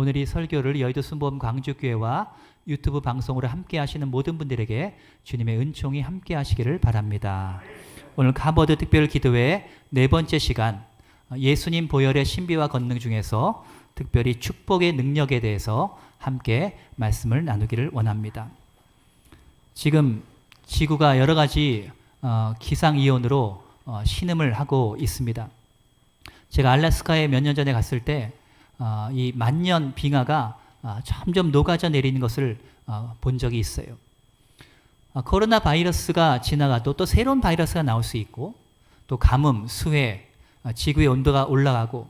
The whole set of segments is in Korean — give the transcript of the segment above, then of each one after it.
오늘 이 설교를 여의도 순복음 광주교회와 유튜브 방송으로 함께 하시는 모든 분들에게 주님의 은총이 함께 하시기를 바랍니다. 오늘 카버드 특별 기도회 네 번째 시간 예수님 보혈의 신비와 권능 중에서 특별히 축복의 능력에 대해서 함께 말씀을 나누기를 원합니다. 지금 지구가 여러 가지 어, 기상 이온으로 어, 신음을 하고 있습니다. 제가 알래스카에 몇 년 전에 갔을 때 어, 이 만년 빙하가 어, 점점 녹아져 내리는 것을 어, 본 적이 있어요. 어, 코로나 바이러스가 지나가도 또 새로운 바이러스가 나올 수 있고 또 가뭄, 수해, 어, 지구의 온도가 올라가고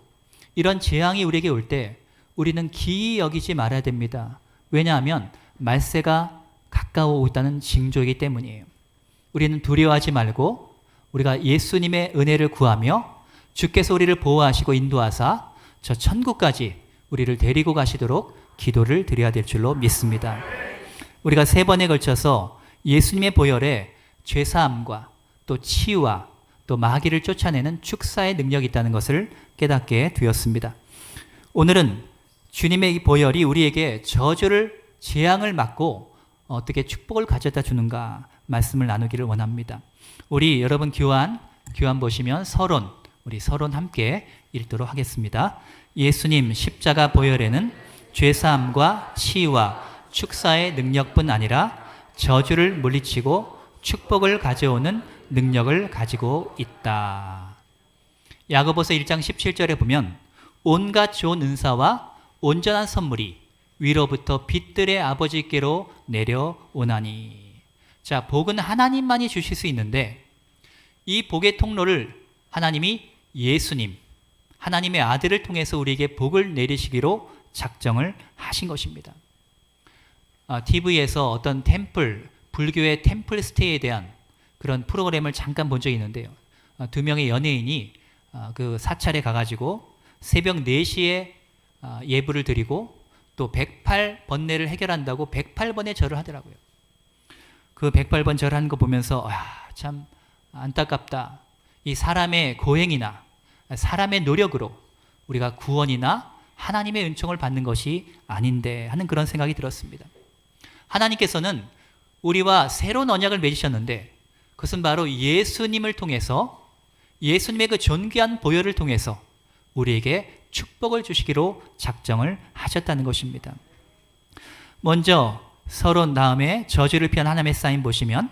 이런 재앙이 우리에게 올 때 우리는 기이 여기지 말아야 됩니다. 왜냐하면 말세가 가까워 있다는 징조이기 때문이에요. 우리는 두려워하지 말고 우리가 예수님의 은혜를 구하며 주께서 우리를 보호하시고 인도하사 저 천국까지 우리를 데리고 가시도록 기도를 드려야 될 줄로 믿습니다. 우리가 세 번에 걸쳐서 예수님의 보혈에 죄사함과 또 치유와 또 마귀를 쫓아내는 축사의 능력이 있다는 것을 깨닫게 되었습니다. 오늘은 주님의 이 보혈이 우리에게 저주를 재앙을 막고 어떻게 축복을 가져다 주는가 말씀을 나누기를 원합니다. 우리 여러분 교환 교환 보시면 서론 우리 서론 함께 읽도록 하겠습니다. 예수님 십자가 보혈에는 죄사함과 치유와 축사의 능력뿐 아니라 저주를 물리치고 축복을 가져오는 능력을 가지고 있다. 야고보서 1장 17절에 보면 온갖 좋은 은사와 온전한 선물이 위로부터 빛들의 아버지께로 내려오나니. 자, 복은 하나님만이 주실 수 있는데 이 복의 통로를 하나님이 예수님, 하나님의 아들을 통해서 우리에게 복을 내리시기로 작정을 하신 것입니다. 아, TV에서 어떤 템플, 불교의 템플 스테이에 대한 그런 프로그램을 잠깐 본 적이 있는데요. 아, 두 명의 연예인이 아, 그 사찰에 가가지고 새벽 4시에 아, 예불을 드리고 또 108번뇌를 해결한다고 108번의 절을 하더라고요. 그 108번 절하는 거 보면서 아, 참 안타깝다. 이 사람의 고행이나 사람의 노력으로 우리가 구원이나 하나님의 은총을 받는 것이 아닌데 하는 그런 생각이 들었습니다. 하나님께서는 우리와 새로운 언약을 맺으셨는데 그것은 바로 예수님을 통해서 예수님의 그 존귀한 보혈을 통해서 우리에게 축복을 주시기로 작정을 하셨다는 것입니다. 먼저 서론 다음에 저주를 피한 하나님의 사인 보시면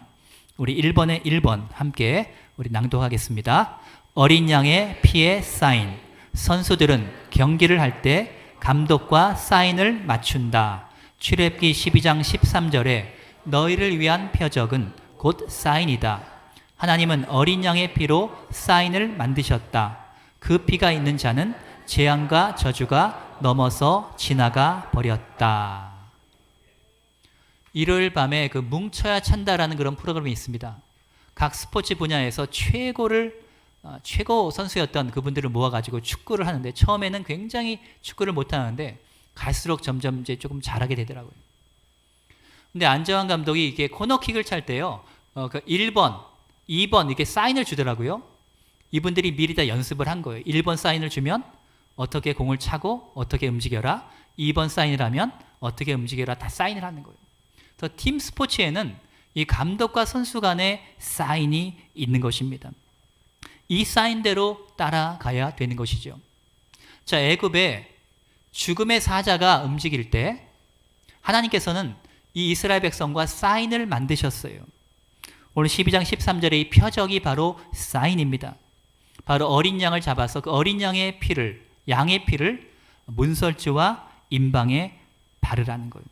우리 1번에 1번 함께 우리 낭독하겠습니다. 어린 양의 피의 사인. 선수들은 경기를 할 때 감독과 사인을 맞춘다. 출애굽기 12장 13절에 너희를 위한 표적은 곧 사인이다. 하나님은 어린 양의 피로 사인을 만드셨다. 그 피가 있는 자는 재앙과 저주가 넘어서 지나가 버렸다. 일요일 밤에 그 뭉쳐야 찬다라는 그런 프로그램이 있습니다. 각 스포츠 분야에서 최고를 어, 최고 선수였던 그분들을 모아가지고 축구를 하는데 처음에는 굉장히 축구를 못하는데 갈수록 점점 이제 조금 잘하게 되더라고요. 근데 안정환 감독이 이게 코너킥을 찰 때요, 어, 그 1번, 2번 이렇게 사인을 주더라고요. 이분들이 미리 다 연습을 한 거예요. 1번 사인을 주면 어떻게 공을 차고 어떻게 움직여라. 2번 사인을 하면 어떻게 움직여라. 다 사인을 하는 거예요. 그래서 팀 스포츠에는 이 감독과 선수 간의 사인이 있는 것입니다. 이 사인대로 따라가야 되는 것이죠. 자, 애굽에 죽음의 사자가 움직일 때 하나님께서는 이 이스라엘 백성과 사인을 만드셨어요. 오늘 12장 13절의 이 표적이 바로 사인입니다. 바로 어린 양을 잡아서 그 어린 양의 피를 양의 피를 문설주와 임방에 바르라는 거예요.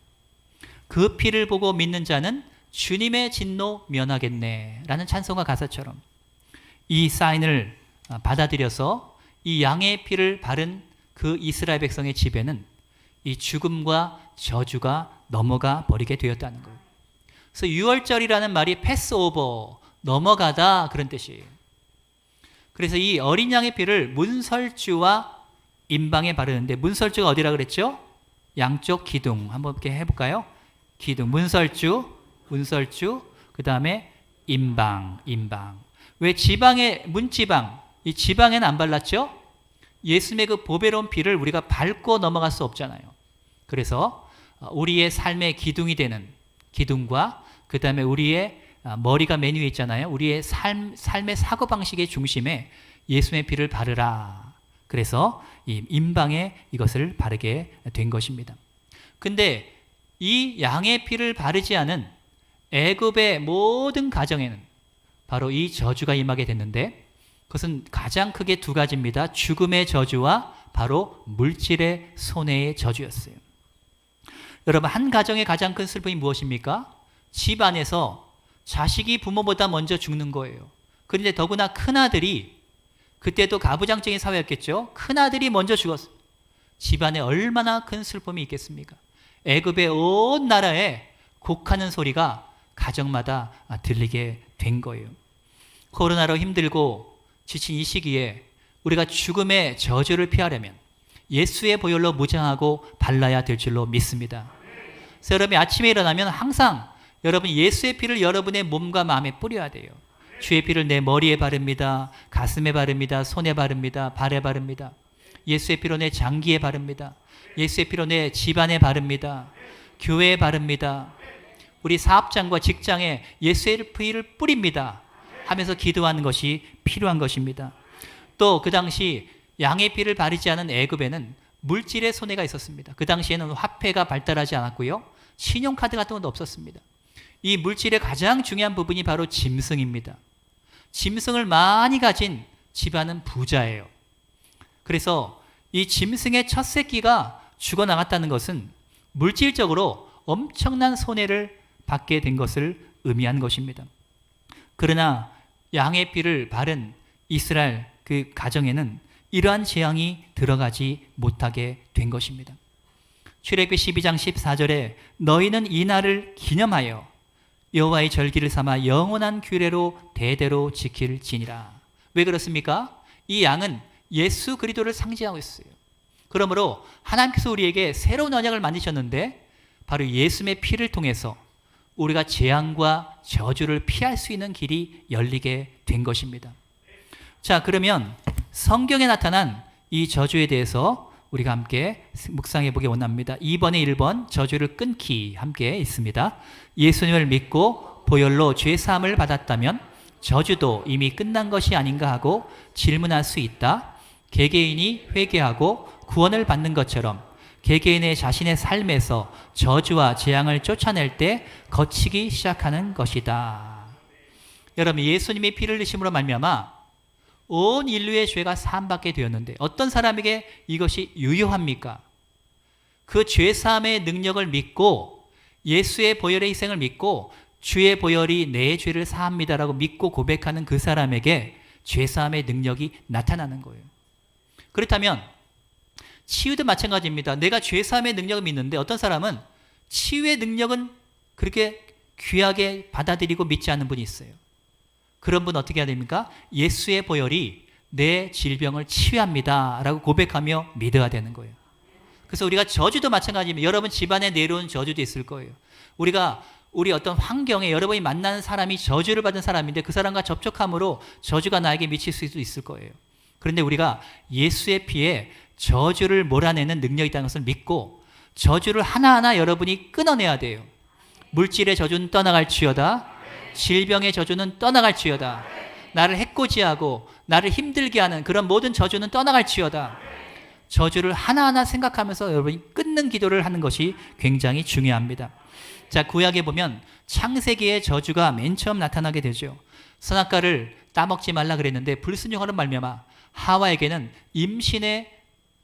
그 피를 보고 믿는 자는 주님의 진노 면하겠네 라는 찬송가 가사처럼 이 사인을 받아들여서 이 양의 피를 바른 그 이스라엘 백성의 집에는 이 죽음과 저주가 넘어가 버리게 되었다는 거예요. 그래서 6월절이라는 말이 패스오버 넘어가다 그런 뜻이에요. 그래서 이 어린 양의 피를 문설주와 임방에 바르는데 문설주가 어디라 그랬죠? 양쪽 기둥 한번 이렇게 해볼까요? 기둥 문설주 문설주 그 다음에 임방 임방 왜 지방에 문지방 이 지방에는 안 발랐죠? 예수님의 그 보배로운 피를 우리가 밟고 넘어갈 수 없잖아요. 그래서 어, 우리의 삶의 기둥이 되는 기둥과 그 다음에 우리의 아, 머리가 맨 위에 있잖아요. 우리의 삶, 삶의 사고방식의 중심에 예수의 피를 바르라. 그래서 이 임방에 이것을 바르게 된 것입니다. 근데 이 양의 피를 바르지 않은 애굽의 모든 가정에는 바로 이 저주가 임하게 됐는데 그것은 가장 크게 두 가지입니다. 죽음의 저주와 바로 물질의 손해의 저주였어요. 여러분 한 가정의 가장 큰 슬픔이 무엇입니까? 집 안에서 자식이 부모보다 먼저 죽는 거예요. 그런데 더구나 큰 아들이 그때도 가부장적인 사회였겠죠. 큰 아들이 먼저 죽었어요. 집안에 얼마나 큰 슬픔이 있겠습니까? 애굽의 온 나라에 곡하는 소리가 가정마다 들리게 된 거예요. 코로나로 힘들고 지친 이 시기에 우리가 죽음의 저주를 피하려면 예수의 보혈로 무장하고 발라야 될 줄로 믿습니다. 그래서 여러분이 아침에 일어나면 항상 여러분 예수의 피를 여러분의 몸과 마음에 뿌려야 돼요. 주의 피를 내 머리에 바릅니다. 가슴에 바릅니다. 손에 바릅니다. 발에 바릅니다. 예수의 피로 내 장기에 바릅니다. 예수의 피로 내 집안에 바릅니다. 교회에 바릅니다. 우리 사업장과 직장에 예수의 피를 뿌립니다. 하면서 기도하는 것이 필요한 것입니다. 또 그 당시 양의 피를 바르지 않은 애굽에는 물질의 손해가 있었습니다. 그 당시에는 화폐가 발달하지 않았고요. 신용카드 같은 것도 없었습니다. 이 물질의 가장 중요한 부분이 바로 짐승입니다. 짐승을 많이 가진 집안은 부자예요. 그래서 이 짐승의 첫 새끼가 죽어나갔다는 것은 물질적으로 엄청난 손해를 받게 된 것을 의미한 것입니다. 그러나 양의 피를 바른 이스라엘 그 가정에는 이러한 재앙이 들어가지 못하게 된 것입니다. 출애굽기 12장 14절에 너희는 이 날을 기념하여 여호와의 절기를 삼아 영원한 규례로 대대로 지킬지니라. 왜 그렇습니까? 이 양은 예수 그리스도를 상징하고 있어요. 그러므로 하나님께서 우리에게 새로운 언약을 만드셨는데 바로 예수의 피를 통해서 우리가 재앙과 저주를 피할 수 있는 길이 열리게 된 것입니다. 자, 그러면 성경에 나타난 이 저주에 대해서 우리가 함께 묵상해 보기 원합니다. 2번에 1번 저주를 끊기 함께 있습니다. 예수님을 믿고 보혈로 죄 사함을 받았다면 저주도 이미 끝난 것이 아닌가 하고 질문할 수 있다. 개개인이 회개하고 구원을 받는 것처럼 개개인의 자신의 삶에서 저주와 재앙을 쫓아낼 때 거치기 시작하는 것이다. 여러분 예수님이 피를 흘리심으로 말미암아 온 인류의 죄가 사함받게 되었는데 어떤 사람에게 이것이 유효합니까? 그 죄 사함의 능력을 믿고 예수의 보혈의 희생을 믿고 주의 보혈이 내 죄를 사합니다라고 믿고 고백하는 그 사람에게 죄 사함의 능력이 나타나는 거예요. 그렇다면 치유도 마찬가지입니다. 내가 죄 사함의 능력을 믿는데 어떤 사람은 치유의 능력은 그렇게 귀하게 받아들이고 믿지 않는 분이 있어요. 그런 분 어떻게 해야 됩니까? 예수의 보혈이 내 질병을 치유합니다. 라고 고백하며 믿어야 되는 거예요. 그래서 우리가 저주도 마찬가지입니다. 여러분 집안에 내려온 저주도 있을 거예요. 우리가 우리 어떤 환경에 여러분이 만나는 사람이 저주를 받은 사람인데 그 사람과 접촉함으로 저주가 나에게 미칠 수도 있을 거예요. 그런데 우리가 예수의 피에 저주를 몰아내는 능력이 있다는 것을 믿고 저주를 하나하나 여러분이 끊어내야 돼요. 물질의 저주는 떠나갈지어다. 질병의 저주는 떠나갈지어다. 나를 해코지하고 나를 힘들게 하는 그런 모든 저주는 떠나갈지어다. 저주를 하나하나 생각하면서 여러분이 끊는 기도를 하는 것이 굉장히 중요합니다. 자, 구약에 보면 창세기의 저주가 맨 처음 나타나게 되죠. 선악과를 따먹지 말라 그랬는데 불순종하는 말미암아 하와에게는 임신의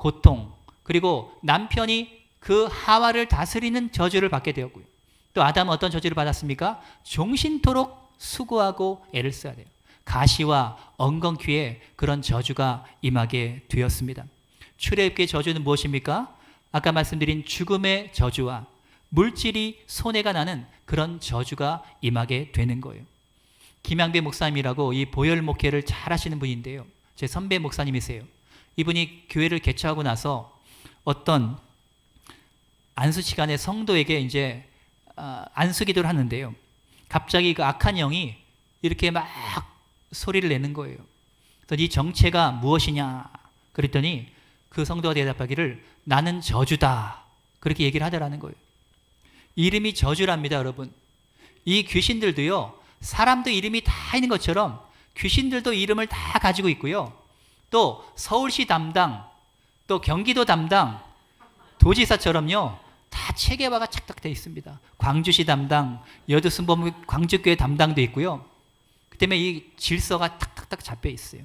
고통 그리고 남편이 그 하와를 다스리는 저주를 받게 되었고요. 또 아담은 어떤 저주를 받았습니까? 종신토록 수고하고 애를 써야 돼요. 가시와 엉겅퀴에 그런 저주가 임하게 되었습니다. 출애굽기의 저주는 무엇입니까? 아까 말씀드린 죽음의 저주와 물질이 손해가 나는 그런 저주가 임하게 되는 거예요. 김양배 목사님이라고 이 보혈 목회를 잘 하시는 분인데요. 제 선배 목사님이세요. 이분이 교회를 개최하고 나서 어떤 안수 시간에 성도에게 이제 어, 안수 기도를 하는데요. 갑자기 그 악한 영이 이렇게 막 소리를 내는 거예요. 그래서 이 정체가 무엇이냐? 그랬더니 그 성도가 대답하기를 나는 저주다. 그렇게 얘기를 하더라는 거예요. 이름이 저주랍니다, 여러분. 이 귀신들도요, 사람도 이름이 다 있는 것처럼 귀신들도 이름을 다 가지고 있고요. 또 서울시 담당, 또 경기도 담당, 도지사처럼요, 다 체계화가 착착돼 있습니다. 광주시 담당, 여두순범 광주교회 담당도 있고요. 그 때문에 이 질서가 탁탁탁 잡혀 있어요.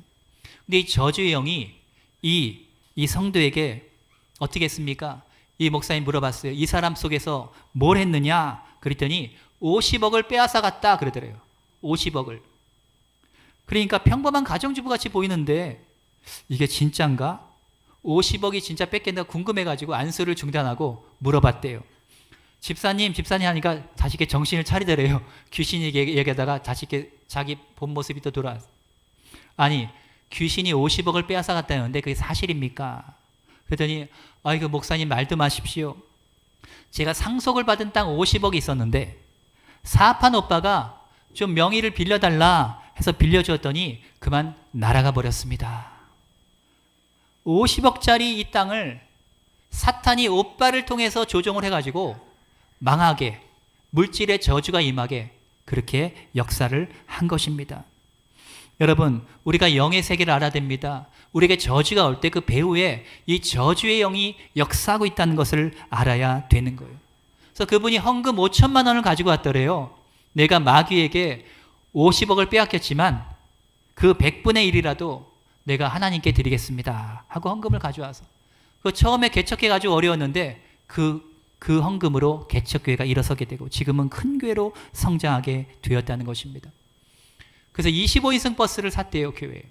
근데 이 저주의 영이 이, 이 성도에게 어떻게 했습니까? 이 목사님 물어봤어요. 이 사람 속에서 뭘 했느냐? 그랬더니 50억을 빼앗아 갔다 그러더래요. 50억을. 그러니까 평범한 가정주부 같이 보이는데 이게 진짠가? 50억이 진짜 뺏겠나 궁금해가지고 안수를 중단하고 물어봤대요. 집사님, 집사님 하니까 이렇게 정신을 차리더래요. 귀신이 얘기- 얘기하다가 이렇게 자기 본 모습이 또 돌아. 아니, 귀신이 50억을 빼앗아 갔다는데 그게 사실입니까? 그랬더니, 아이고, 목사님 말도 마십시오. 제가 상속을 받은 땅 50억이 있었는데, 사업한 오빠가 좀 명의를 빌려달라 해서 빌려주었더니 그만 날아가 버렸습니다. 50억짜리 이 땅을 사탄이 오빠를 통해서 조종을 해가지고 망하게 물질의 저주가 임하게 그렇게 역사를 한 것입니다. 여러분, 우리가 영의 세계를 알아야 됩니다. 우리에게 저주가 올 때 그 배후에 이 저주의 영이 역사하고 있다는 것을 알아야 되는 거예요. 그래서 그분이 헌금 5천만 원을 가지고 왔더래요. 내가 마귀에게 50억을 빼앗겼지만 그 100분의 1이라도 내가 하나님께 드리겠습니다. 하고 헌금을 가져와서 그 처음에 개척해 가지고 어려웠는데 그, 그 헌금으로 개척교회가 일어서게 되고 지금은 큰 교회로 성장하게 되었다는 것입니다. 그래서 25인승 버스를 샀대요, 교회에.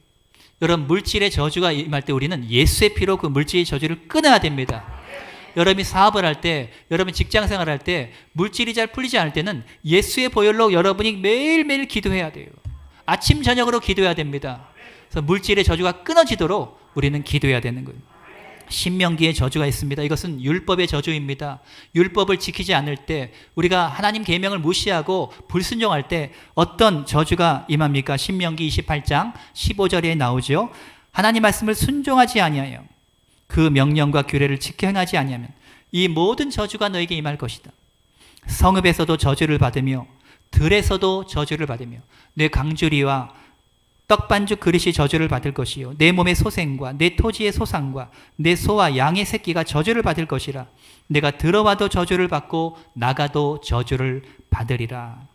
여러분, 물질의 저주가 임할 때 우리는 예수의 피로 그 물질의 저주를 끊어야 됩니다. 여러분이 사업을 할 때, 여러분 직장 생활 할 때, 물질이 잘 풀리지 않을 때는 예수의 보혈로 여러분이 매일매일 기도해야 돼요. 아침, 저녁으로 기도해야 됩니다. 물질의 저주가 끊어지도록 우리는 기도해야 되는 거예요. 신명기에 저주가 있습니다. 이것은 율법의 저주입니다. 율법을 지키지 않을 때 우리가 하나님 계명을 무시하고 불순종할 때 어떤 저주가 임합니까? 신명기 28장 15절에 나오죠. 하나님 말씀을 순종하지 아니하여 그 명령과 규례를 지켜 행하지 아니하면 이 모든 저주가 너에게 임할 것이다. 성읍에서도 저주를 받으며 들에서도 저주를 받으며 내 강주리와 떡반죽 그릇이 저주를 받을 것이요 내 몸의 소생과 내 토지의 소상과 내 소와 양의 새끼가 저주를 받을 것이라 내가 들어와도 저주를 받고 나가도 저주를 받으리라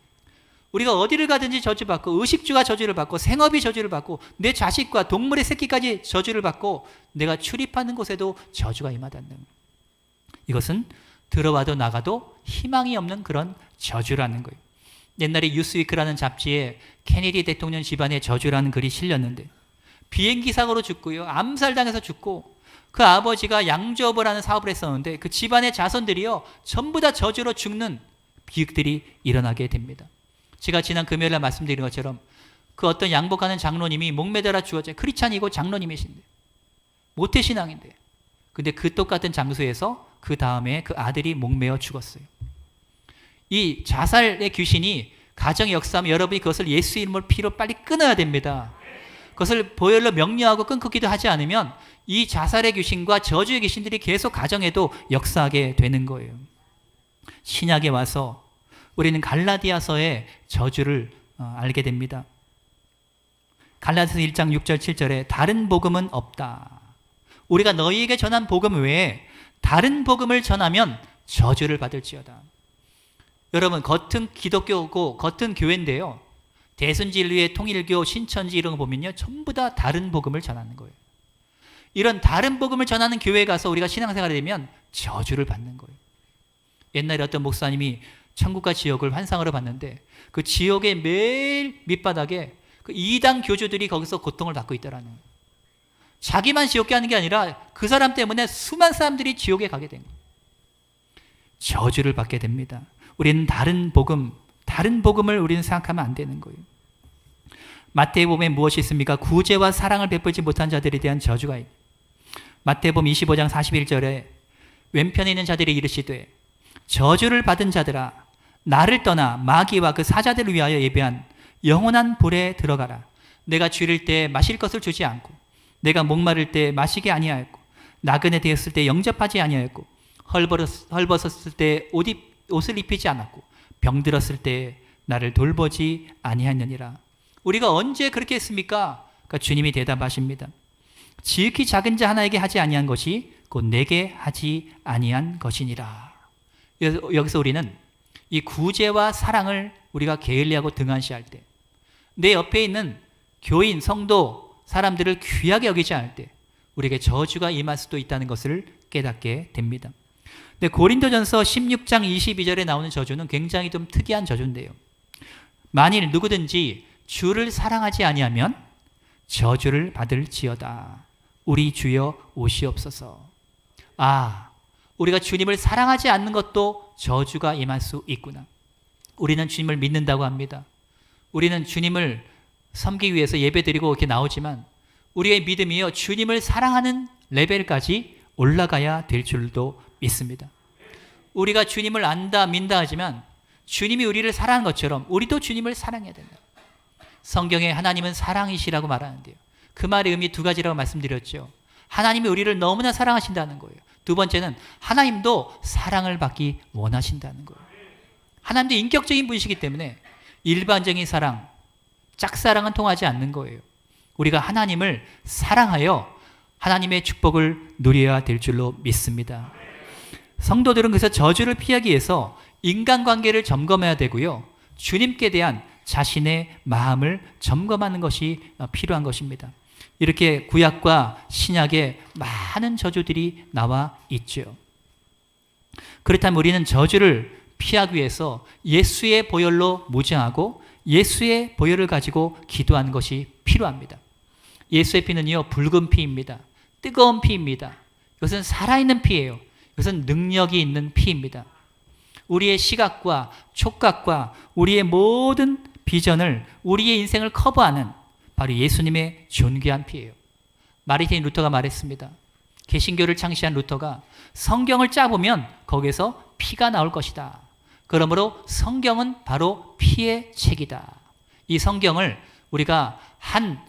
우리가 어디를 가든지 저주받고 의식주가 저주를 받고 생업이 저주를 받고 내 자식과 동물의 새끼까지 저주를 받고 내가 출입하는 곳에도 저주가 임하다는. 이것은 들어와도 나가도 희망이 없는 그런 저주라는 거예요. 옛날에 유스위크라는 잡지에 케네디 대통령 집안의 저주라는 글이 실렸는데 비행기 사고로 죽고요. 암살당해서 죽고 그 아버지가 양조업을 하는 사업을 했었는데 그 집안의 자손들이요. 전부 다 저주로 죽는 비극들이 일어나게 됩니다. 제가 지난 금요일에 말씀드린 것처럼 그 어떤 양복하는 장로님이 목매달아 죽었죠. 크리찬이고 장로님이신데 모태신앙인데 근데 그 똑같은 장소에서 그 다음에 그 아들이 목매어 죽었어요. 이 자살의 귀신이 가정의 역사하면 여러분이 그것을 예수 이름으로 피로 빨리 끊어야 됩니다. 그것을 보혈로 명령하고 끊고 기도하지 않으면 이 자살의 귀신과 저주의 귀신들이 계속 가정에도 역사하게 되는 거예요. 신약에 와서 우리는 갈라디아서의 저주를 어, 알게 됩니다. 갈라디아서 1장 6절 7절에 다른 복음은 없다. 우리가 너희에게 전한 복음 외에 다른 복음을 전하면 저주를 받을지어다. 여러분 겉은 기독교고 겉은 교회인데요. 대순진리의 통일교, 신천지 이런 거 보면요. 전부 다 다른 복음을 전하는 거예요. 이런 다른 복음을 전하는 교회에 가서 우리가 신앙생활을 되면 저주를 받는 거예요. 옛날에 어떤 목사님이 천국과 지옥을 환상으로 봤는데 그 지옥의 매일 밑바닥에 그 이단 교주들이 거기서 고통을 받고 있다라는 거예요. 자기만 지옥에 하는 게 아니라 그 사람 때문에 수많은 사람들이 지옥에 가게 된 거예요. 저주를 받게 됩니다. 우리는 다른 복음, 다른 복음을 우리는 생각하면 안 되는 거예요. 마태복음에 무엇이 있습니까? 구제와 사랑을 베풀지 못한 자들에 대한 저주가 있. 마태복음 25장 41절에 왼편에 있는 자들이 이르시되 저주를 받은 자들아 나를 떠나 마귀와 그 사자들을 위하여 예배한 영원한 불에 들어가라. 내가 줄일 때 마실 것을 주지 않고 내가 목마를 때 마시게 아니하였고 나그네 되었을 때 영접하지 아니하였고 헐벗었, 헐벗었을 때 옷, 입, 옷을 입히지 않았고 병들었을 때 나를 돌보지 아니하느니라. 우리가 언제 그렇게 했습니까? 그러니까 주님이 대답하십니다. 지극히 작은 자 하나에게 하지 아니한 것이 곧 내게 하지 아니한 것이니라. 여기서- 우리는 이 구제와 사랑을 우리가 게을리하고 등한시할 때, 내 옆에 있는 교인, 성도, 사람들을 귀하게 여기지 않을 때, 우리에게 저주가 임할 수도 있다는 것을 깨닫게 됩니다. 근데 고린도전서 16장 22절에 나오는 저주는 굉장히 좀 특이한 저주인데요. 만일 누구든지 주를 사랑하지 아니하면 저주를 받을지어다. 우리 주여 오시옵소서. 아, 우리가 주님을 사랑하지 않는 것도 저주가 임할 수 있구나. 우리는 주님을 믿는다고 합니다. 우리는 주님을 섬기기 위해서 예배드리고 이렇게 나오지만 우리의 믿음이요 주님을 사랑하는 레벨까지 올라가야 될 줄도 믿습니다. 우리가 주님을 안다 민다 하지만 주님이 우리를 사랑하는 것처럼 우리도 주님을 사랑해야 된다. 성경에 하나님은 사랑이시라고 말하는데요. 그 말의 의미 두 가지라고 말씀드렸죠. 하나님이 우리를 너무나 사랑하신다는 거예요. 두 번째는 하나님도 사랑을 받기 원하신다는 거예요. 하나님도 인격적인 분이시기 때문에 일반적인 사랑, 짝사랑은 통하지 않는 거예요. 우리가 하나님을 사랑하여 하나님의 축복을 누려야 될 줄로 믿습니다. 성도들은 그래서 저주를 피하기 위해서 인간관계를 점검해야 되고요. 주님께 대한 자신의 마음을 점검하는 것이 필요한 것입니다. 이렇게 구약과 신약에 많은 저주들이 나와 있죠. 그렇다면 우리는 저주를 피하기 위해서 예수의 보혈로 무장하고 예수의 보혈을 가지고 기도하는 것이 필요합니다. 예수의 피는요, 붉은 피입니다. 뜨거운 피입니다. 이것은 살아있는 피예요. 이것은 능력이 있는 피입니다. 우리의 시각과 촉각과 우리의 모든 비전을 우리의 인생을 커버하는 바로 예수님의 존귀한 피예요. 마르틴 루터가 말했습니다. 개신교를 창시한 루터가 성경을 짜보면 거기서 피가 나올 것이다. 그러므로 성경은 바로 피의 책이다. 이 성경을 우리가 한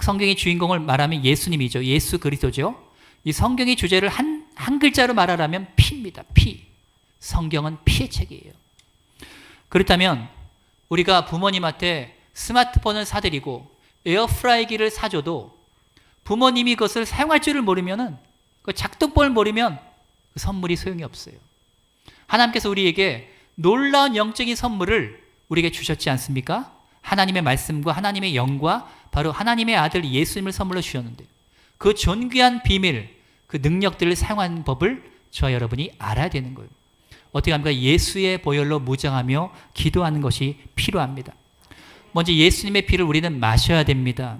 성경의 주인공을 말하면 예수님이죠. 예수 그리스도죠. 이 성경의 주제를 한, 한 글자로 말하라면 피입니다. 피. 성경은 피의 책이에요. 그렇다면 우리가 부모님한테 스마트폰을 사드리고 에어프라이기를 사줘도 부모님이 그것을 사용할 줄을 모르면은 그 작동법을 모르면 그 선물이 소용이 없어요. 하나님께서 우리에게 놀라운 영적인 선물을 우리에게 주셨지 않습니까? 하나님의 말씀과 하나님의 영과 바로 하나님의 아들 예수님을 선물로 주셨는데 그 존귀한 비밀, 그 능력들을 사용하는 법을 저와 여러분이 알아야 되는 거예요. 어떻게 합니까? 예수의 보혈로 무장하며 기도하는 것이 필요합니다. 먼저 예수님의 피를 우리는 마셔야 됩니다.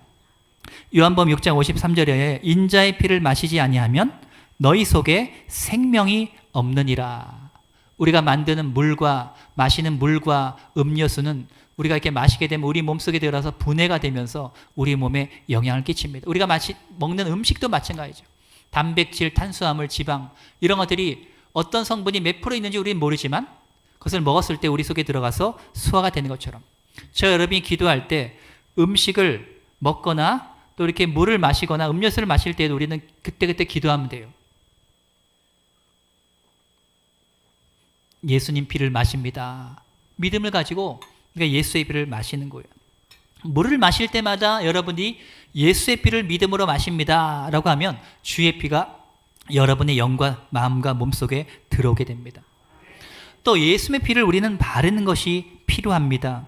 요한복음 6장 53절에 인자의 피를 마시지 아니하면 너희 속에 생명이 없느니라. 우리가 만드는 물과 마시는 물과 음료수는 우리가 이렇게 마시게 되면 우리 몸속에 들어가서 분해가 되면서 우리 몸에 영향을 끼칩니다. 우리가 마시, 먹는 음식도 마찬가지죠. 단백질, 탄수화물, 지방 이런 것들이 어떤 성분이 몇 프로 있는지 우리는 모르지만 그것을 먹었을 때 우리 속에 들어가서 소화가 되는 것처럼 저 여러분이 기도할 때 음식을 먹거나 또 이렇게 물을 마시거나 음료수를 마실 때도 우리는 그때그때 기도하면 돼요. 예수님 피를 마십니다. 믿음을 가지고 그러니까 예수의 피를 마시는 거예요. 물을 마실 때마다 여러분이 예수의 피를 믿음으로 마십니다. 라고 하면 주의 피가 여러분의 영과 마음과 몸속에 들어오게 됩니다. 또 예수의 피를 우리는 바르는 것이 필요합니다.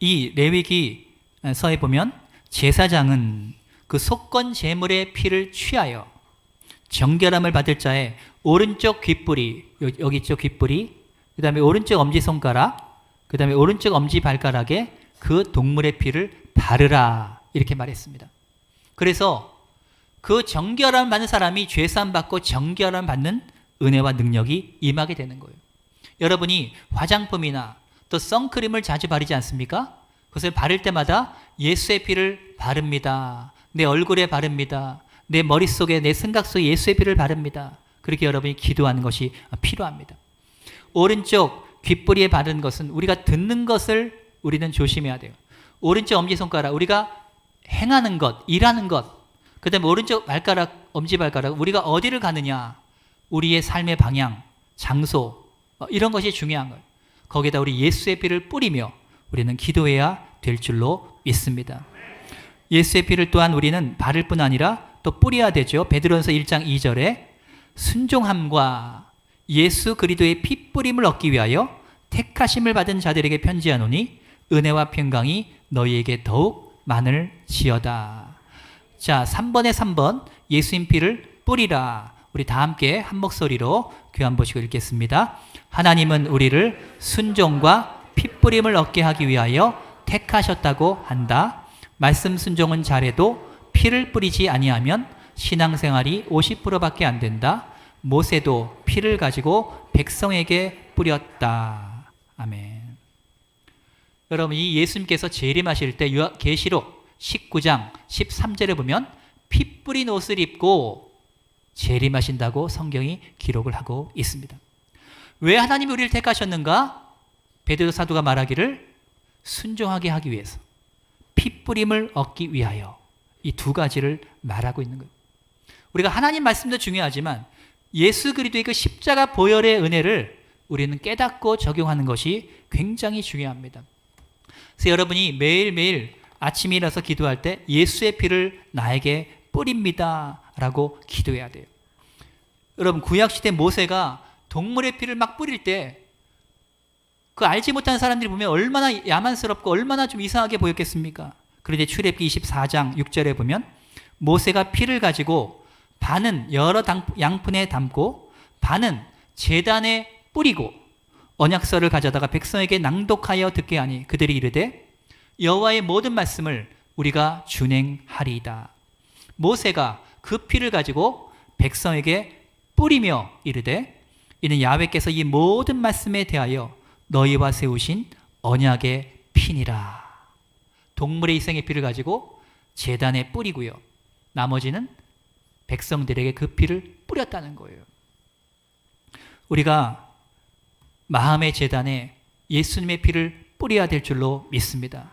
이 레위기 서에 보면 제사장은 그 속건 제물의 피를 취하여 정결함을 받을 자의 오른쪽 귓불이 여기 있죠 귓불이 그 다음에 오른쪽 엄지손가락 그 다음에 오른쪽 엄지발가락에 그 동물의 피를 바르라 이렇게 말했습니다. 그래서 그 정결함 받는 사람이 죄산 받고 정결함 받는 은혜와 능력이 임하게 되는 거예요. 여러분이 화장품이나 또 선크림을 자주 바르지 않습니까? 그것을 바를 때마다 예수의 피를 바릅니다. 내 얼굴에 바릅니다. 내 머릿속에 내 생각 속에 예수의 피를 바릅니다. 그렇게 여러분이 기도하는 것이 필요합니다. 오른쪽 귓불이에 바른 것은 우리가 듣는 것을 우리는 조심해야 돼요. 오른쪽 엄지손가락 우리가 행하는 것, 일하는 것, 그 다음에 오른쪽 발가락, 엄지발가락 우리가 어디를 가느냐 우리의 삶의 방향, 장소 어, 이런 것이 중요한 거예요. 거기에다 우리 예수의 피를 뿌리며 우리는 기도해야 될 줄로 믿습니다. 예수의 피를 또한 우리는 바를 뿐 아니라 또 뿌려야 되죠. 베드로전서 1장 2절에 순종함과 예수 그리스도의 피 뿌림을 얻기 위하여 택하심을 받은 자들에게 편지하노니 은혜와 평강이 너희에게 더욱 많을지어다. 자, 3번에 3번 예수님 피를 뿌리라. 우리 다 함께 한 목소리로 교한 보시고 읽겠습니다. 하나님은 우리를 순종과 피 뿌림을 얻게 하기 위하여 택하셨다고 한다. 말씀 순종은 잘해도 피를 뿌리지 아니하면 신앙생활이 50%밖에 안 된다. 모세도 피를 가지고 백성에게 뿌렸다. 아멘. 여러분 이 예수님께서 재림하실 때 계시록 19장 13절에 보면 피 뿌린 옷을 입고 재림하신다고 성경이 기록을 하고 있습니다. 왜 하나님이 우리를 택하셨는가? 베드로 사도가 말하기를 순종하게 하기 위해서 피 뿌림을 얻기 위하여 이 두 가지를 말하고 있는 거예요. 우리가 하나님 말씀도 중요하지만 예수 그리스도의 그 십자가 보혈의 은혜를 우리는 깨닫고 적용하는 것이 굉장히 중요합니다. 그래서 여러분이 매일매일 아침에 일어서 기도할 때 예수의 피를 나에게 뿌립니다. 라고 기도해야 돼요. 여러분, 구약시대 모세가 동물의 피를 막 뿌릴 때 그 알지 못하는 사람들이 보면 얼마나 야만스럽고 얼마나 좀 이상하게 보였겠습니까? 그런데 출애굽기 24장 6절에 보면 모세가 피를 가지고 반은 여러 당- 양푼에 담고 반은 제단에 뿌리고 언약서를 가져다가 백성에게 낭독하여 듣게 하니 그들이 이르되 여호와의 모든 말씀을 우리가 준행하리이다. 모세가 그 피를 가지고 백성에게 뿌리며 이르되 이는 야훼께서 이 모든 말씀에 대하여 너희와 세우신 언약의 피니라. 동물의 희생의 피를 가지고 제단에 뿌리고요. 나머지는 백성들에게 그 피를 뿌렸다는 거예요. 우리가 마음의 재단에 예수님의 피를 뿌려야 될 줄로 믿습니다.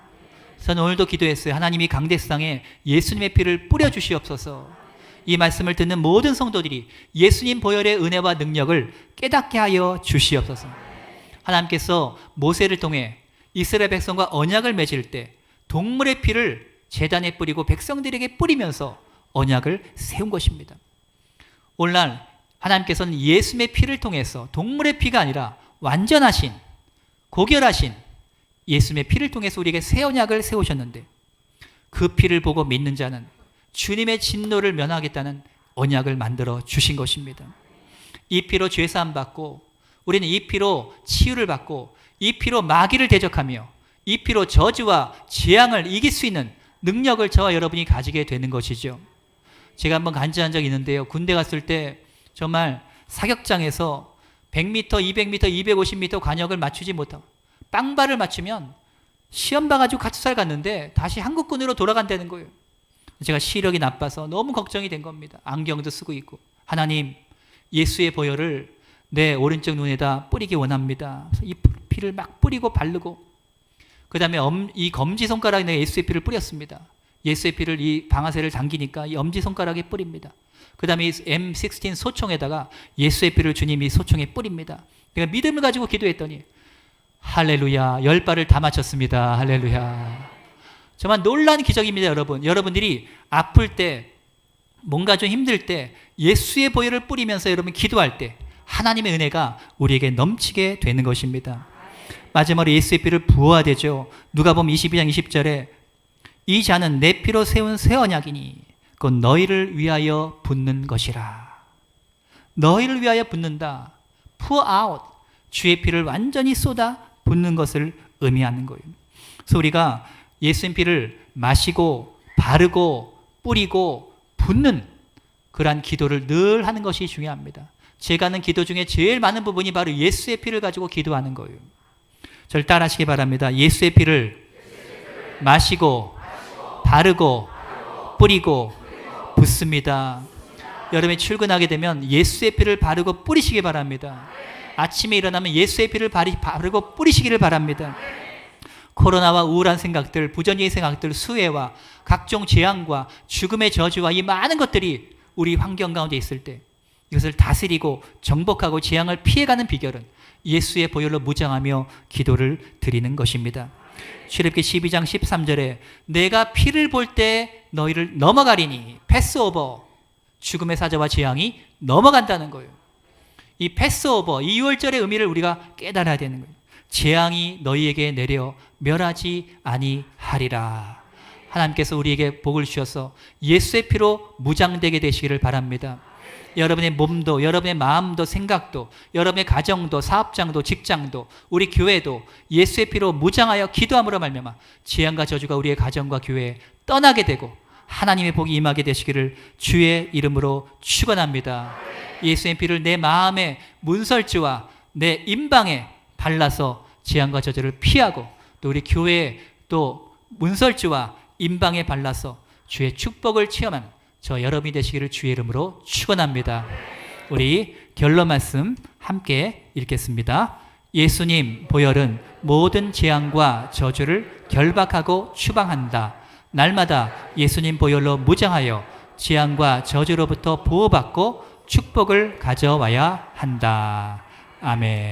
저는 오늘도 기도했어요. 하나님이 강대상에 예수님의 피를 뿌려 주시옵소서. 이 말씀을 듣는 모든 성도들이 예수님 보혈의 은혜와 능력을 깨닫게 하여 주시옵소서. 하나님께서 모세를 통해 이스라엘 백성과 언약을 맺을 때 동물의 피를 제단에 뿌리고 백성들에게 뿌리면서 언약을 세운 것입니다. 오늘날 하나님께서는 예수님의 피를 통해서 동물의 피가 아니라 완전하신 고결하신 예수님의 피를 통해서 우리에게 새 언약을 세우셨는데 그 피를 보고 믿는 자는 주님의 진노를 면하겠다는 언약을 만들어 주신 것입니다. 이 피로 죄 사함 받고 우리는 이 피로 치유를 받고 이 피로 마귀를 대적하며 이 피로 저주와 재앙을 이길 수 있는 능력을 저와 여러분이 가지게 되는 것이죠. 제가 한번 간증한 적이 있는데요. 군대 갔을 때 정말 사격장에서 100m, 200m, 250m 관역을 맞추지 못하고 빵발을 맞추면 시험 봐가지고 가투살 갔는데 다시 한국군으로 돌아간다는 거예요. 제가 시력이 나빠서 너무 걱정이 된 겁니다. 안경도 쓰고 있고 하나님 예수의 보혈을 내 오른쪽 눈에다 뿌리기 원합니다. 이 피를 막 뿌리고 바르고 그 다음에 이 검지 손가락에 예수의 피를 뿌렸습니다. 예수의 피를 이 방아쇠를 당기니까 이 엄지 손가락에 뿌립니다. 그 다음에 이 M16 소총에다가 예수의 피를 주님이 소총에 뿌립니다. 내가 믿음을 가지고 기도했더니 할렐루야 열 발을 다 맞췄습니다. 할렐루야. 정말 놀라운 기적입니다, 여러분. 여러분들이 아플 때 뭔가 좀 힘들 때 예수의 보혈을 뿌리면서 여러분 기도할 때 하나님의 은혜가 우리에게 넘치게 되는 것입니다. 마지막으로 예수의 피를 부어야 되죠. 누가 보면 22장 20절에 이 자는 내 피로 세운 새 언약이니 곧 너희를 위하여 붓는 것이라. 너희를 위하여 붓는다. pour out. 주의 피를 완전히 쏟아 붓는 것을 의미하는 거예요. 그래서 우리가 예수님 피를 마시고 바르고 뿌리고 붓는 그러한 기도를 늘 하는 것이 중요합니다. 제가 하는 기도 중에 제일 많은 부분이 바로 예수의 피를 가지고 기도하는 거예요. 절 따라하시기 바랍니다. 예수의 피를 마시고 바르고 뿌리고 붓습니다. 여름에 출근하게 되면 예수의 피를 바르고 뿌리시기 바랍니다. 아침에 일어나면 예수의 피를 바르고 뿌리시기를 바랍니다. 코로나와 우울한 생각들, 부정적인 생각들, 수해와 각종 재앙과 죽음의 저주와 이 많은 것들이 우리 환경 가운데 있을 때 이것을 다스리고 정복하고 재앙을 피해가는 비결은 예수의 보혈로 무장하며 기도를 드리는 것입니다. 출애굽기 12장 13절에 내가 피를 볼 때 너희를 넘어가리니 패스오버 죽음의 사자와 재앙이 넘어간다는 거예요. 이 패스오버 이 6월절의 의미를 우리가 깨달아야 되는 거예요. 재앙이 너희에게 내려 멸하지 아니하리라. 하나님께서 우리에게 복을 주셔서 예수의 피로 무장되게 되시기를 바랍니다. 여러분의 몸도, 여러분의 마음도, 생각도, 여러분의 가정도, 사업장도, 직장도, 우리 교회도 예수의 피로 무장하여 기도함으로 말미암아 재앙과 저주가 우리의 가정과 교회에 떠나게 되고 하나님의 복이 임하게 되시기를 주의 이름으로 축원합니다. 예수의 피를 내 마음의 문설주와 내 임방에 발라서 재앙과 저주를 피하고 또 우리 교회에 또 문설주와 임방에 발라서 주의 축복을 체험하는 저 여러분이 되시기를 주의 이름으로 축원합니다. 우리 결론 말씀 함께 읽겠습니다. 예수님 보혈은 모든 재앙과 저주를 결박하고 추방한다. 날마다 예수님 보혈로 무장하여 재앙과 저주로부터 보호받고 축복을 가져와야 한다. 아멘.